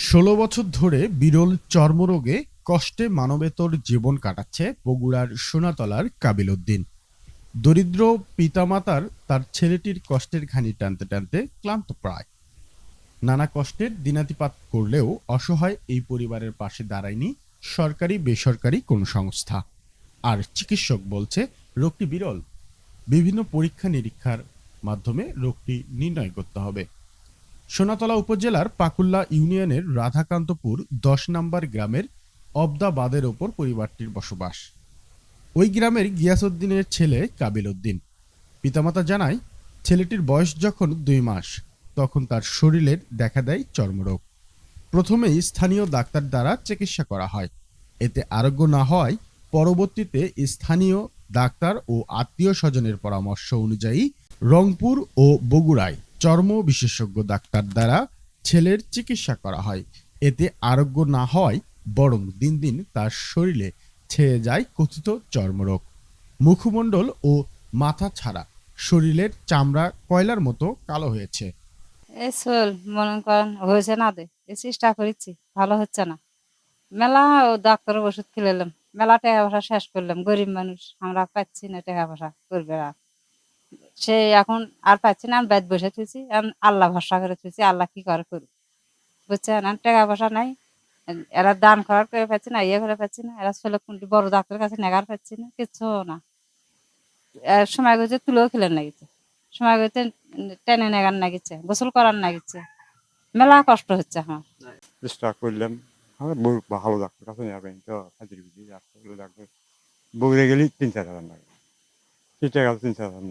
ষোলো বছর ধরে বিরল চর্মরোগে কষ্টে মানবেতর জীবন কাটাচ্ছে বগুড়ার সোনাতলার কাবিল উদ্দিন দরিদ্র পিতামাতার তার ছেলেটির কষ্টের ঘানি টানতে টানতে ক্লান্ত প্রায়। নানা কষ্টের দিনাতিপাত করলেও অসহায় এই পরিবারের পাশে দাঁড়ায়নি সরকারি, বেসরকারি কোনো সংস্থা। আর চিকিৎসক বলছে, রোগটি বিরল। বিভিন্ন পরীক্ষা নিরীক্ষার মাধ্যমে রোগটি নির্ণয় করতে হবে। সোনাতলা উপজেলার পাকুল্লা ইউনিয়নের রাধাকান্তপুর দশ নম্বর গ্রামের অবদাবাদের ওপর পরিবারটির বসবাস। ওই গ্রামের গিয়াসউদ্দিনের ছেলে কাবিল উদ্দিন পিতামাতা জানায়, ছেলেটির বয়স যখন দুই মাস, তখন তার শরীরের দেখা দেয় চর্মরোগ। প্রথমেই স্থানীয় ডাক্তার দ্বারা চিকিৎসা করা হয়। এতে আরোগ্য না হওয়ায় পরবর্তীতে স্থানীয় ডাক্তার ও আত্মীয় স্বজনের পরামর্শ অনুযায়ী রংপুর ও বগুড়ায় চর্ম বিশেষজ্ঞ ডাক্তার দ্বারা ছেলের চিকিৎসা করা হয়। এতে আরোগ্য না হওয়ায় বরং দিন দিন তার শরীরে ছেয়ে যায় কথিত চর্মরোগ। মুখমণ্ডল ও মাথা ছাড়া শরীরের চামড়া কয়লার মতো কালো হয়েছে। এই মনে করেন, হয়েছে না দে। চেষ্টা করেছি, ভালো হচ্ছে না। মেলা ও ডাক্তারের ওষুধ খেলাম মেলা টাকা পয়সা শেষ করলাম। গরিব মানুষ, আমরা পাচ্ছি না টাকা পয়সা, করবে আর। সে এখন আর পাচ্ছি না, আমি ব্যাদ বসে এখন আল্লাহ ভরসা করে থুছি আল্লাহ কি করে করুক। বুঝছেন? টাকা পয়সা নাই, এরা দান করার করে পাচ্ছি না ইয়ে করে পাচ্ছি না, এরা ছেলে কোনটি বড় ডাক্তারের কাছে নেগার পাচ্ছি না, কিচ্ছু না। সময় গেছে তুলেও খেলেন লাগিছে সময় গেছে টেনে নেগার নাগিচ্ছে গোসল করার নাগিচ্ছে মেলা কষ্ট হচ্ছে আমার। চেষ্টা করলাম, আমার বউ ভালো ডাক্তার কাছে যাবেন তো, হাজির বুঝি, ডাক্তার গেলে তিন চার হাজার লাগে। তিন চার হাজার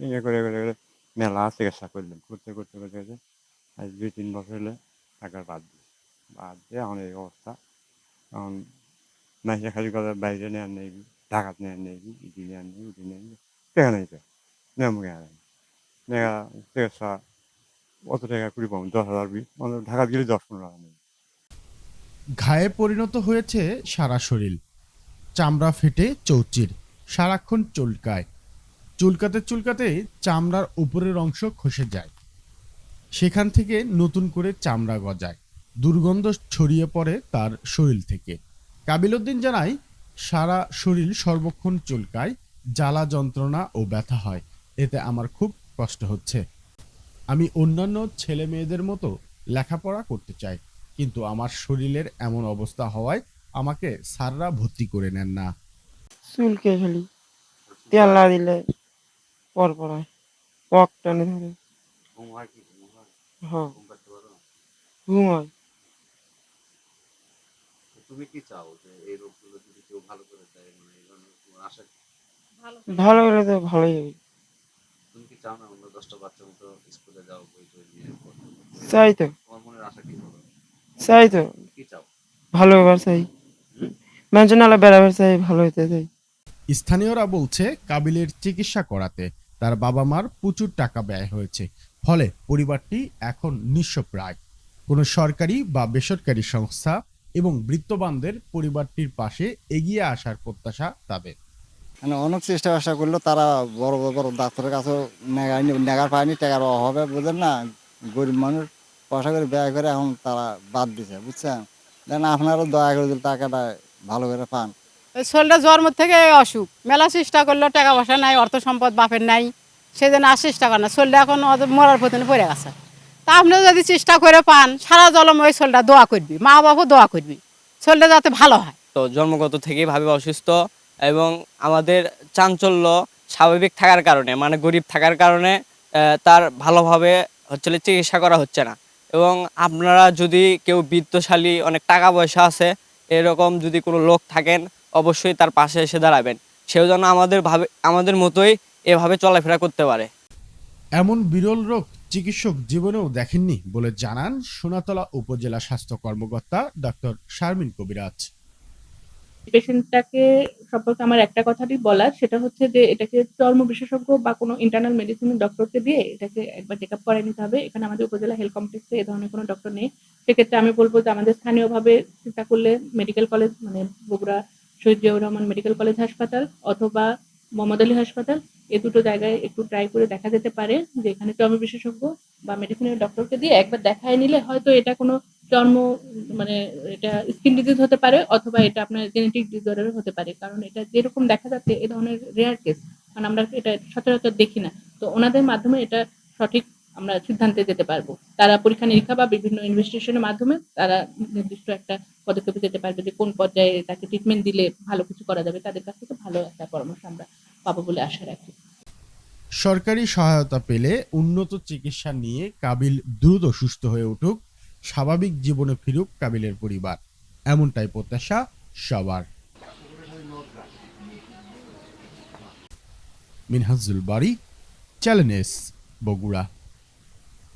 ইয়ে করে করে করে। মেলা চিকিৎসা করলাম করতে করতে করতে করতে আজ দুই, তিন বছর হলে টাকার বাদ দিই বাদ দিয়ে আমার এই অবস্থা। এখন মাইসে খালি কথা বাইরে নেওয়ার নেই ঢাকাত নেওয়ার নেই, ইডি নেওয়ার নেই উডি নেওয়ার নেই। টাকা নেই তো। নেমু গেলে নেওয়া চিকিৎসা অত টাকা? কুড়ি পাবো দশ হাজার বিশ। মানে ঢাকাত গেলে দশ, পনেরো হাজার ঘায়ে পরিণত হয়েছে সারা শরীর। চামড়া ফেটে চৌচির, সারাক্ষণ চুলকায়। চুলকাতে চুলকাতে চামড়ার উপরের অংশ খসে যায়। সেখান থেকে নতুন করে চামড়া গজায়। দুর্গন্ধ ছড়িয়ে পড়ে তার শরীর থেকে। কাবিলউদ্দিন জানায়, সারা শরীর সর্বক্ষণ চুলকায়, জ্বালা যন্ত্রণা ও ব্যথা হয়। এতে আমার খুব কষ্ট হচ্ছে। আমি অন্যান্য ছেলে মেয়েদের মতো লেখাপড়া করতে চাই, কিন্তু আমার শরীরের এমন অবস্থা হওয়ায় আমাকে স্যাররা ভর্তি করে নেন না। চুলকে খালি, তেল না দিলে পর পর হয়। পক টানে ধরে। হ্যাঁ ঘুম হয়? তুমি কি চাও যে এই রোগগুলো যদি কেউ ভালো করে দেয় মানে এই ধরনের আশা ভালো তো ভালোই হবে। তুমি কি চাও না অন্য দশটা বাচ্চার মতো স্কুলে যাও বই টই নিয়ে চাই তো। তোমার মনের আশা কি বলো? চাই তো। কি চাও? ভালো হবার চাই। মানুষজন আলা বেড়াবার চাই ভালো হইতে চাই। স্থানীয়রা বলছে কাবিলের চিকিৎসা করাতে তার বাবা মার প্রচুর টাকা ব্যয় হয়েছে। ফলে পরিবারটি এখন নিঃস্ব প্রায় কোনো সরকারি বা বেসরকারি সংস্থা এবং বৃত্তবানদের পরিবারটির পাশে এগিয়ে আসার প্রত্যাশা তাদের। মানে অনেক চেষ্টা চেষ্টা করল, তারা বড় বড় বড় ডাক্তারের নেগায়নি নেগার পায়নি, টাকার অভাবে বুঝলেন না, গরিব মানুষ, পয়সা করে ব্যয় করে এখন তারা বাদ দিছে, বুঝছেন? দেন আপনারও দয়া করে টাকাটা ভালো করে পান। শরীরটা জন্ম থেকে অসুখ। মেলা চেষ্টা করল, টাকা পয়সা নাই, অর্থ সম্পদ বাপের নাই। সেজন্য আর চেষ্টা করে না। শরীরটা এখন মরার পথে পড়ে গেছে। তা আপনি যদি চেষ্টা করে পান, সারা জলম ওই শরীরটা দোয়া করবি। মা বাবাও দোয়া করবি। শরীরটা যাতে ভালো হয়। তো জন্মগত থেকেই ভাবে অসুস্থ এবং আমাদের চাঞ্চল্য স্বাভাবিক থাকার কারণে মানে গরিব থাকার কারণে তার ভালোভাবে হচ্ছে চিকিৎসা করা হচ্ছে না। এবং আপনারা যদি কেউ বিত্তশালী, অনেক টাকা পয়সা আছে, এরকম যদি কোনো লোক থাকেন অবশ্যই তার পাশে এসে দাঁড়াবেন। সেও যেন আমাদের ভাবে আমাদের মতোই এভাবে চলাফেরা করতে পারে। এমন বিরল রোগ চিকিৎসক জীবনেও দেখেননি বলে জানান সোনাতলা উপজেলা স্বাস্থ্য কর্মকর্তা ডক্টর শারমিন কবিরাজ। পেশেন্টটাকে সম্পর্কে আমার একটা কথাই বলার সেটা হচ্ছে যে এটাকে চর্ম বিশেষজ্ঞ বা কোনো ইন্টারনাল মেডিসিন ডক্টরকে দিয়ে এটাকে একবার চেক আপ করাই নিতে হবে। এখানে আমাদের উপজেলা হেলথ কমপ্লেক্সে এই ধরনের কোনো ডক্টর নেই। সেক্ষেত্রে আমি বলব যে আমাদের স্থানীয়ভাবে চিন্তা করলে মেডিকেল কলেজ মানে বগুড়া শহীদ জিয়াউর রহমান মেডিকেল কলেজ হাসপাতাল অথবা মোহাম্মদ আলী হাসপাতাল, এ দুটো জায়গায় একটু ট্রাই করে দেখা যেতে পারে যে এখানে চর্ম বিশেষজ্ঞ বা মেডিসিনের ডক্টরকে দিয়ে একবার দেখায় নিলে হয়তো এটা কোনো চর্ম মানে এটা স্কিন ডিজিজ হতে পারে অথবা এটা আপনার জেনেটিক ডিসঅর্ডার হতে পারে। কারণ এটা যেরকম দেখা যাচ্ছে, এ ধরনের রেয়ার কেস কারণ আমরা এটা সচরাচর দেখি না। তো ওনাদের মাধ্যমে এটা সঠিক আমরা সিদ্ধান্তে যেতে পারব। তারা পরীক্ষা নিরীক্ষা বা বিভিন্ন ইনভেস্টিগেশনের মাধ্যমে তারা নির্দিষ্ট একটা পদক্ষেপে যেতে পারবে যে কোন পর্যায়ে তাকে ট্রিটমেন্ট দিলে ভালো কিছু করা যাবে। তাদের কাছ থেকে ভালো একটা পরামর্শ আমরা পাবো বলে আশা রাখি। সরকারি সহায়তা পেলে উন্নত চিকিৎসা নিয়ে কাবিল দ্রুত সুস্থ হয়ে উঠুক, স্বাভাবিক জীবনে ফিরুক কাবিলের পরিবার। এমনটাই প্রত্যাশা সবার। মিনহাজুল বাড়ি চ্যালেঞ্জেস বগুড়া।